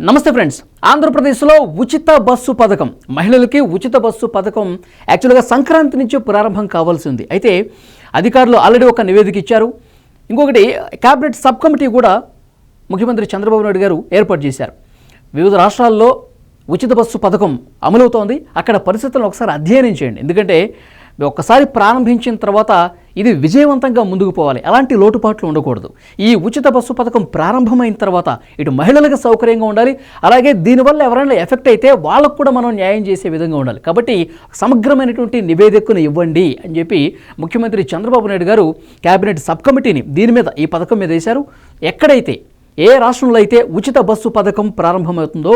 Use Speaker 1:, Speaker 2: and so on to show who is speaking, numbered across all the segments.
Speaker 1: నమస్తే ఫ్రెండ్స్. ఆంధ్రప్రదేశ్లో ఉచిత బస్సు పథకం. మహిళలకి ఉచిత బస్సు పథకం యాక్చువల్గా సంక్రాంతి నుంచి ప్రారంభం కావాల్సింది. అయితే అధికారులు ఆల్రెడీ ఒక నివేదిక ఇచ్చారు. ఇంకొకటి క్యాబినెట్ సబ్ కమిటీ కూడా ముఖ్యమంత్రి చంద్రబాబు నాయుడు గారు ఏర్పాటు చేశారు. వివిధ రాష్ట్రాల్లో ఉచిత బస్సు పథకం అమలవుతోంది. అక్కడ పరిస్థితులను ఒకసారి అధ్యయనం చేయండి. ఎందుకంటే ఒక్కసారి ప్రారంభించిన తర్వాత ఇది విజయవంతంగా ముందుకు పోవాలి. ఎలాంటి లోటుపాట్లు ఉండకూడదు. ఈ ఉచిత బస్సు పథకం ప్రారంభమైన తర్వాత ఇటు మహిళలకు సౌకర్యంగా ఉండాలి. అలాగే దీనివల్ల ఎవరైనా ఎఫెక్ట్ అయితే వాళ్ళకు కూడా మనం న్యాయం చేసే విధంగా ఉండాలి. కాబట్టి సమగ్రమైనటువంటి నివేదికను ఇవ్వండి అని చెప్పి ముఖ్యమంత్రి చంద్రబాబు నాయుడు గారు కేబినెట్ సబ్ కమిటీని దీని మీద ఈ పథకం మీద వేశారు. ఎక్కడైతే ఏ రాష్ట్రంలో అయితే ఉచిత బస్సు పథకం ప్రారంభమవుతుందో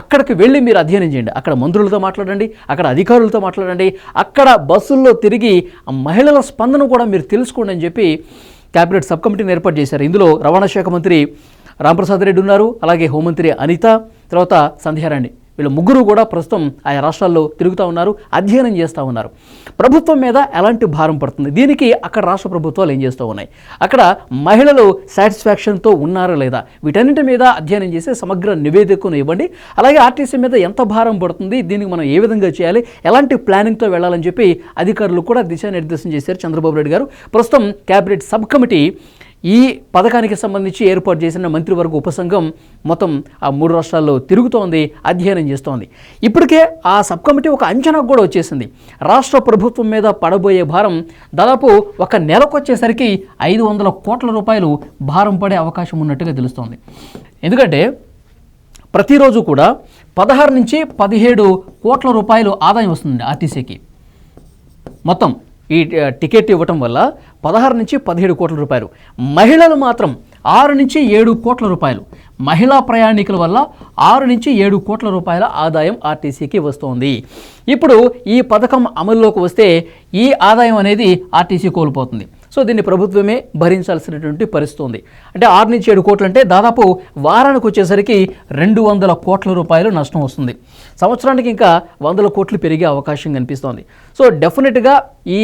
Speaker 1: అక్కడికి వెళ్ళి మీరు అధ్యయనం చేయండి. అక్కడ మంత్రులతో మాట్లాడండి అక్కడ అధికారులతో మాట్లాడండి అక్కడ బస్సుల్లో తిరిగి ఆ మహిళల స్పందన కూడా మీరు తెలుసుకోండి అని చెప్పి క్యాబినెట్ సబ్ కమిటీని ఏర్పాటు చేశారు. ఇందులో రవాణా శాఖ మంత్రి రాంప్రసాద్ రెడ్డి ఉన్నారు అలాగే హోంమంత్రి అనిత తర్వాత సంధ్యారాణి. వీళ్ళు ముగ్గురు కూడా ప్రస్తుతం ఆయా రాష్ట్రాల్లో తిరుగుతూ ఉన్నారు అధ్యయనం చేస్తూ ఉన్నారు. ప్రభుత్వం మీద ఎలాంటి భారం పడుతుంది? దీనికి అక్కడ రాష్ట్ర ప్రభుత్వాలు ఏం చేస్తూ ఉన్నాయి? అక్కడ మహిళలు సాటిస్ఫాక్షన్తో ఉన్నారా లేదా? వీటన్నింటి మీద అధ్యయనం చేసి సమగ్ర నివేదికను ఇవ్వండి. అలాగే ఆర్టీసీ మీద ఎంత భారం పడుతుంది? దీనికి మనం ఏ విధంగా చేయాలి? ఎలాంటి ప్లానింగ్తో వెళ్ళాలని చెప్పి అధికారులు కూడా దిశానిర్దేశం చేశారు చంద్రబాబు నాయుడు గారు. ప్రస్తుతం క్యాబినెట్ సబ్ కమిటీ ఈ పథకానికి సంబంధించి ఏర్పాటు చేసిన మంత్రివర్గ ఉపసంఘం మొత్తం ఆ మూడు రాష్ట్రాల్లో తిరుగుతోంది అధ్యయనం చేస్తోంది. ఇప్పటికే ఆ సబ్ కమిటీ ఒక అంచనాకు కూడా వచ్చేసింది. రాష్ట్ర ప్రభుత్వం మీద పడబోయే భారం దాదాపు ఒక నెలకు వచ్చేసరికి ఐదు వందల కోట్ల రూపాయలు భారం పడే అవకాశం ఉన్నట్టుగా తెలుస్తోంది. ఎందుకంటే ప్రతిరోజు కూడా పదహారు నుంచి పదిహేడు కోట్ల రూపాయలు ఆదాయం వస్తుంది ఆర్టీసీకి. మొత్తం ఈ టికెట్ ఇవ్వటం వల్ల పదహారు నుంచి పదిహేడు కోట్ల రూపాయలు. మహిళలు మాత్రం ఆరు నుంచి ఏడు కోట్ల రూపాయలు. మహిళా ప్రయాణికుల వల్ల ఆరు నుంచి ఏడు కోట్ల రూపాయల ఆదాయం ఆర్టీసీకి వస్తోంది. ఇప్పుడు ఈ పథకం అమల్లోకి వస్తే ఈ ఆదాయం అనేది ఆర్టీసీ కోల్పోతుంది. సో దీన్ని ప్రభుత్వమే భరించాల్సినటువంటి పరిస్థితి ఉంది అంటే ఆరు నుంచి ఏడు కోట్లు అంటే దాదాపు వారానికి వచ్చేసరికి రెండు వందల కోట్ల రూపాయలు నష్టం వస్తుంది. సంవత్సరానికి ఇంకా వందల కోట్లు పెరిగే అవకాశం కనిపిస్తోంది. సో డెఫినెట్గా ఈ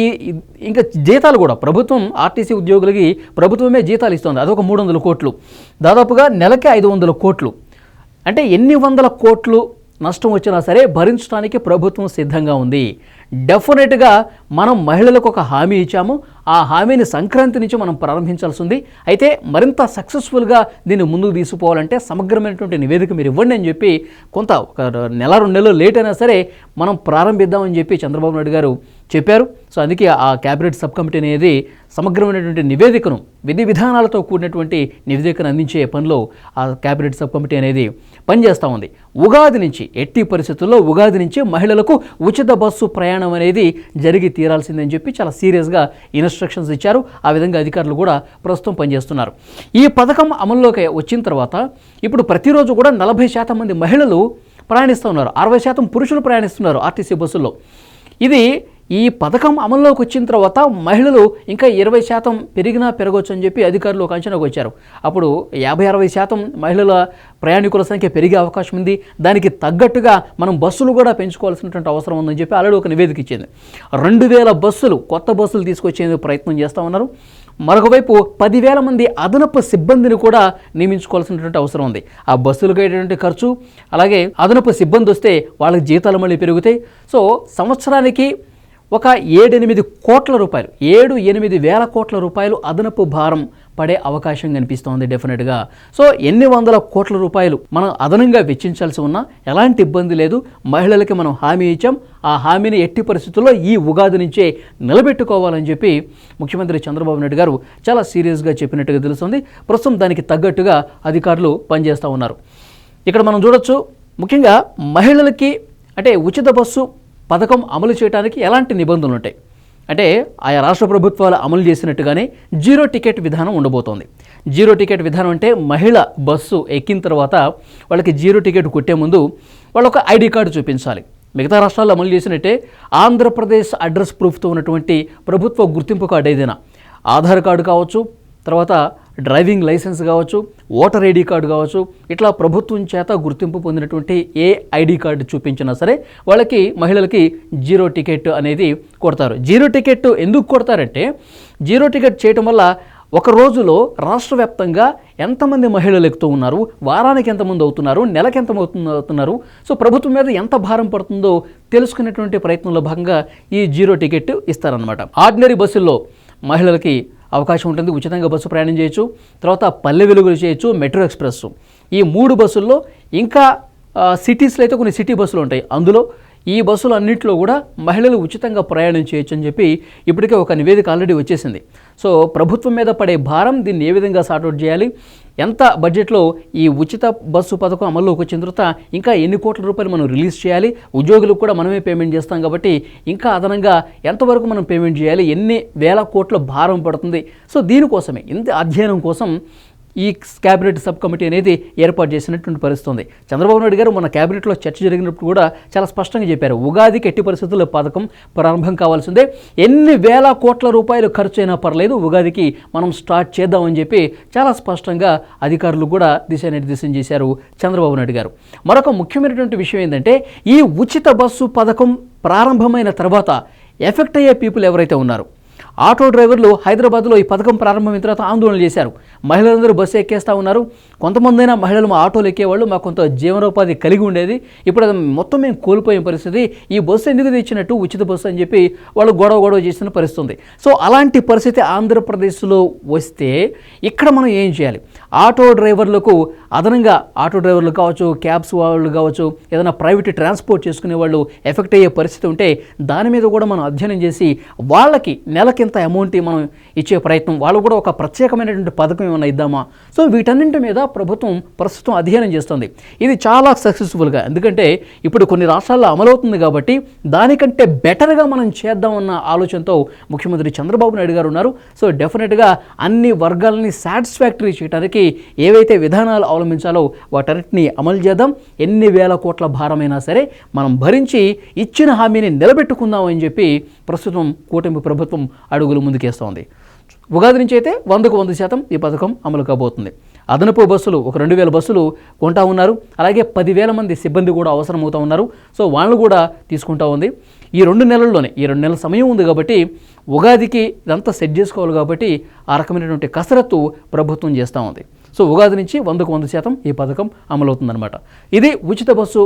Speaker 1: ఇంకా జీతాలు కూడా ప్రభుత్వం ఆర్టీసీ ఉద్యోగులకి ప్రభుత్వమే జీతాలు ఇస్తుంది. అదొక మూడు వందల కోట్లు. దాదాపుగా నెలకి ఐదు వందల కోట్లు. అంటే ఎన్ని వందల కోట్లు నష్టం వచ్చినా సరే భరించడానికి ప్రభుత్వం సిద్ధంగా ఉంది. డెఫినెట్గా మనం మహిళలకు ఒక హామీ ఇచ్చాము. ఆ హామీని సంక్రాంతి నుంచి మనం ప్రారంభించాల్సి ఉంది అయితే మరింత సక్సెస్ఫుల్గా దీన్ని ముందుకు తీసుకుపోవాలంటే సమగ్రమైనటువంటి నివేదిక మీరు ఇవ్వండి అని చెప్పి కొంత ఒక నెల రెండు నెలలు లేట్ అయినా సరే మనం ప్రారంభిద్దామని చెప్పి చంద్రబాబు నాయుడు గారు చెప్పారు. సో అందుకే ఆ క్యాబినెట్ సబ్ కమిటీ అనేది సమగ్రమైనటువంటి నివేదికను విధి విధానాలతో కూడినటువంటి నివేదికను అందించే పనిలో ఆ క్యాబినెట్ సబ్ కమిటీ అనేది పనిచేస్తూ ఉంది. ఉగాది నుంచి ఎట్టి పరిస్థితుల్లో ఉగాది నుంచి మహిళలకు ఉచిత బస్సు ప్రయాణం అనేది జరిగి తీరాల్సిందని చెప్పి చాలా సీరియస్గా ఇన్స్ట్రక్షన్స్ ఇచ్చారు. ఆ విధంగా అధికారులు కూడా ప్రస్తుతం పనిచేస్తున్నారు. ఈ పథకం అమల్లోకి వచ్చిన తర్వాత ఇప్పుడు ప్రతిరోజు కూడా నలభై శాతం మంది మహిళలు ప్రయాణిస్తూ ఉన్నారు. అరవై శాతం పురుషులు ప్రయాణిస్తున్నారు ఆర్టీసీ బస్సుల్లో. ఇది ఈ పథకం అమల్లోకి వచ్చిన తర్వాత మహిళలు ఇంకా ఇరవై శాతం పెరిగినా పెరగవచ్చు అని చెప్పి అధికారులు ఒక అంచనాకు వచ్చారు. అప్పుడు యాభై అరవై శాతం మహిళల ప్రయాణికుల సంఖ్య పెరిగే అవకాశం ఉంది. దానికి తగ్గట్టుగా మనం బస్సులు కూడా పెంచుకోవాల్సినటువంటి అవసరం ఉందని చెప్పి ఆల్రెడీ ఒక నివేదిక ఇచ్చింది. రెండు వేల బస్సులు కొత్త బస్సులు తీసుకొచ్చేందుకు ప్రయత్నం చేస్తూ ఉన్నారు. మరొక వైపు పదివేల మంది అదనపు సిబ్బందిని కూడా నియమించుకోవాల్సినటువంటి అవసరం ఉంది. ఆ బస్సులకు అయ్యేటువంటి ఖర్చు అలాగే అదనపు సిబ్బంది వస్తే వాళ్ళకి జీతాలు మళ్ళీ పెరుగుతాయి. సో సంవత్సరానికి ఒక ఏడెనిమిది కోట్ల రూపాయలు ఏడు ఎనిమిది వేల కోట్ల రూపాయలు అదనపు భారం పడే అవకాశం కనిపిస్తోంది డెఫినెట్గా సో ఎన్ని వందల కోట్ల రూపాయలు మనం అదనంగా వెచ్చించాల్సి ఉన్నా ఎలాంటి ఇబ్బంది లేదు. మహిళలకి మనం హామీ ఇచ్చాం. ఆ హామీని ఎట్టి పరిస్థితుల్లో ఈ ఉగాది నుంచే నిలబెట్టుకోవాలని చెప్పి ముఖ్యమంత్రి చంద్రబాబు నాయుడు గారు చాలా సీరియస్గా చెప్పినట్టుగా తెలుస్తుంది. ప్రస్తుతం దానికి తగ్గట్టుగా అధికారులు పనిచేస్తూ ఉన్నారు. ఇక్కడ మనం చూడొచ్చు ముఖ్యంగా మహిళలకి అంటే ఉచిత బస్సు పథకం అమలు చేయడానికి ఎలాంటి నిబంధనలు ఉంటాయి? అంటే ఆయా రాష్ట్ర ప్రభుత్వాలు అమలు చేసినట్టుగానే జీరో టికెట్ విధానం ఉండబోతోంది. జీరో టికెట్ విధానం అంటే మహిళ బస్సు ఎక్కిన తర్వాత వాళ్ళకి జీరో టికెట్ కొట్టే ముందు వాళ్ళు ఒక ఐడి కార్డు చూపించాలి. మిగతా రాష్ట్రాల్లో అమలు చేసినట్టే ఆంధ్రప్రదేశ్ అడ్రస్ ప్రూఫ్తో ఉన్నటువంటి ప్రభుత్వ గుర్తింపు కార్డు ఏదైనా. ఆధార్ కార్డు కావచ్చు తర్వాత డ్రైవింగ్ లైసెన్స్ కావచ్చు ఓటర్ ఐడి కార్డు కావచ్చు ఇట్లా ప్రభుత్వం చేత గుర్తింపు పొందినటువంటి ఏ ఐడి కార్డు చూపించినా సరే వాళ్ళకి మహిళలకి జీరో టికెట్ అనేది కొడతారు. జీరో టికెట్ ఎందుకు కొడతారంటే జీరో టికెట్ చేయటం వల్ల ఒక రోజులో రాష్ట్ర వ్యాప్తంగా ఎంతమంది మహిళలు ఎక్కుతూ ఉన్నారు వారానికి ఎంతమంది అవుతున్నారు నెలకి ఎంత అవుతున్నారు సో ప్రభుత్వం మీద ఎంత భారం పడుతుందో తెలుసుకునేటువంటి ప్రయత్నంలో భాగంగా ఈ జీరో టికెట్ ఇస్తారనమాట ఆర్డినరీ బస్సుల్లో మహిళలకి అవకాశం ఉంటుంది. ఉచితంగా బస్సు ప్రయాణం చేయొచ్చు. తర్వాత పల్లె వెలుగులు చేయొచ్చు. Metro express. ఈ మూడు బస్సుల్లో ఇంకా సిటీస్లో అయితే కొన్ని సిటీ బస్సులు ఉంటాయి. అందులో ఈ బస్సులు అన్నింటిలో కూడా మహిళలు ఉచితంగా ప్రయాణం చేయొచ్చు అని చెప్పి ఇప్పటికే ఒక నివేదిక ఆల్రెడీ వచ్చేసింది. సో ప్రభుత్వం మీద పడే భారం దీన్ని ఏ విధంగా సార్ట్అవుట్ చేయాలి? ఎంత బడ్జెట్లో ఈ ఉచిత బస్సు పథకం అమల్లోకి వచ్చిన తర్వాత ఇంకా ఎన్ని కోట్ల రూపాయలు మనం రిలీజ్ చేయాలి? ఉద్యోగులకు కూడా మనమే పేమెంట్ చేస్తాం కాబట్టి ఇంకా అదనంగా ఎంతవరకు మనం పేమెంట్ చేయాలి? ఎన్ని వేల కోట్ల భారం పడుతుంది? సో దీనికోసమే. ఇంత అధ్యయనం కోసం ఈ క్యాబినెట్ సబ్ కమిటీ అనేది ఏర్పాటు చేసినటువంటి పరిస్థితుంది. చంద్రబాబు నాయుడు గారు మన క్యాబినెట్లో చర్చ జరిగినప్పుడు కూడా చాలా స్పష్టంగా చెప్పారు. ఉగాదికి ఎట్టి పరిస్థితుల్లో పథకం ప్రారంభం కావాల్సిందే. ఎన్ని వేల కోట్ల రూపాయలు ఖర్చు అయినా పర్లేదు ఉగాదికి మనం స్టార్ట్ చేద్దామని చెప్పి చాలా స్పష్టంగా అధికారులు కూడా దిశానిర్దేశం చేశారు చంద్రబాబు నాయుడు గారు. మరొక ముఖ్యమైనటువంటి విషయం ఏంటంటే ఈ ఉచిత బస్సు పథకం ప్రారంభమైన తర్వాత ఎఫెక్ట్ అయ్యే పీపుల్ ఎవరైతే ఉన్నారో ఆటో డ్రైవర్లు హైదరాబాద్లో ఈ పథకం ప్రారంభమైన తర్వాత ఆందోళన చేశారు. మహిళలందరూ బస్సు ఎక్కేస్తూ ఉన్నారు. కొంతమందైనా మహిళలు మా ఆటోలు ఎక్కేవాళ్ళు మాకు కొంత జీవనోపాధి కలిగి ఉండేది. ఇప్పుడు అది మొత్తం మేము కోల్పోయే పరిస్థితి. ఈ బస్సు ఎందుకు తెచ్చినట్టు ఉచిత బస్సు అని చెప్పి వాళ్ళు గొడవ గొడవ చేసిన పరిస్థితి ఉంది సో అలాంటి పరిస్థితి ఆంధ్రప్రదేశ్లో వస్తే ఇక్కడ మనం ఏం చేయాలి? ఆటో డ్రైవర్లకు అదనంగా ఆటో డ్రైవర్లు కావచ్చు క్యాబ్స్ వాళ్ళు కావచ్చు ఏదైనా ప్రైవేట్ ట్రాన్స్పోర్ట్ చేసుకునే వాళ్ళు ఎఫెక్ట్ అయ్యే పరిస్థితి ఉంటే దాని మీద కూడా మనం అధ్యయనం చేసి వాళ్ళకి నెలకింత అమౌంట్ మనం ఇచ్చే ప్రయత్నం వాళ్ళు కూడా ఒక ప్రత్యేకమైనటువంటి పథకం ఏమైనా ఇద్దామా? సో వీటన్నింటి మీద ప్రభుత్వం ప్రస్తుతం అధ్యయనం చేస్తుంది. ఇది చాలా సక్సెస్ఫుల్గా ఎందుకంటే ఇప్పుడు కొన్ని రాష్ట్రాల్లో అమలవుతుంది కాబట్టి దానికంటే బెటర్గా మనం చేద్దామన్న ఆలోచనతో ముఖ్యమంత్రి చంద్రబాబు నాయుడు గారు ఉన్నారు. సో డెఫినెట్గా అన్ని వర్గాలని సాటిస్ఫాక్టరీ చేయడానికి ఏవైతే విధానాలు అవలంబించాలో వాటన్నిటిని అమలు చేద్దాం. ఎన్ని వేల కోట్ల భారమైనా సరే మనం భరించి ఇచ్చిన హామీని నిలబెట్టుకుందాం అని చెప్పి ప్రస్తుతం కూటమి ప్రభుత్వం అడుగులు ముందుకేస్తోంది. ఉగాది నుంచి అయితే వందకు వంద శాతం ఈ పథకం అమలు కాబోతుంది. అదనపు బస్సులు ఒక రెండు వేల బస్సులు కొంటా ఉన్నారు. అలాగే పదివేల మంది సిబ్బంది కూడా అవసరమవుతూ ఉన్నారు. సో వాళ్ళు కూడా తీసుకుంటా ఉంది. ఈ రెండు నెలల్లోనే ఈ రెండు నెలల సమయం ఉంది కాబట్టి ఉగాదికి ఇదంతా సెట్ చేసుకోవాలి కాబట్టి ఆ రకమైనటువంటి కసరత్తు ప్రభుత్వం చేస్తూ ఉంది. సో ఉగాది నుంచి వందకు వంద శాతం ఈ పథకం అమలవుతుందన్నమాట. ఇది ఉచిత బస్సు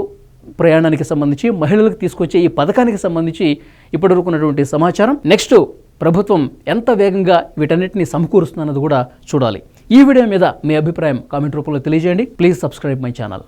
Speaker 1: ప్రయాణానికి సంబంధించి మహిళలకు తీసుకొచ్చే ఈ పథకానికి సంబంధించి ఇప్పటివరకు ఉన్నటువంటి సమాచారం. నెక్స్ట్ ప్రభుత్వం ఎంత వేగంగా వీటన్నిటిని సమకూరుస్తుందన్నది కూడా చూడాలి. ఈ వీడియో మీద మీ అభిప్రాయం కామెంట్ రూపంలో తెలియజేయండి. Please subscribe my channel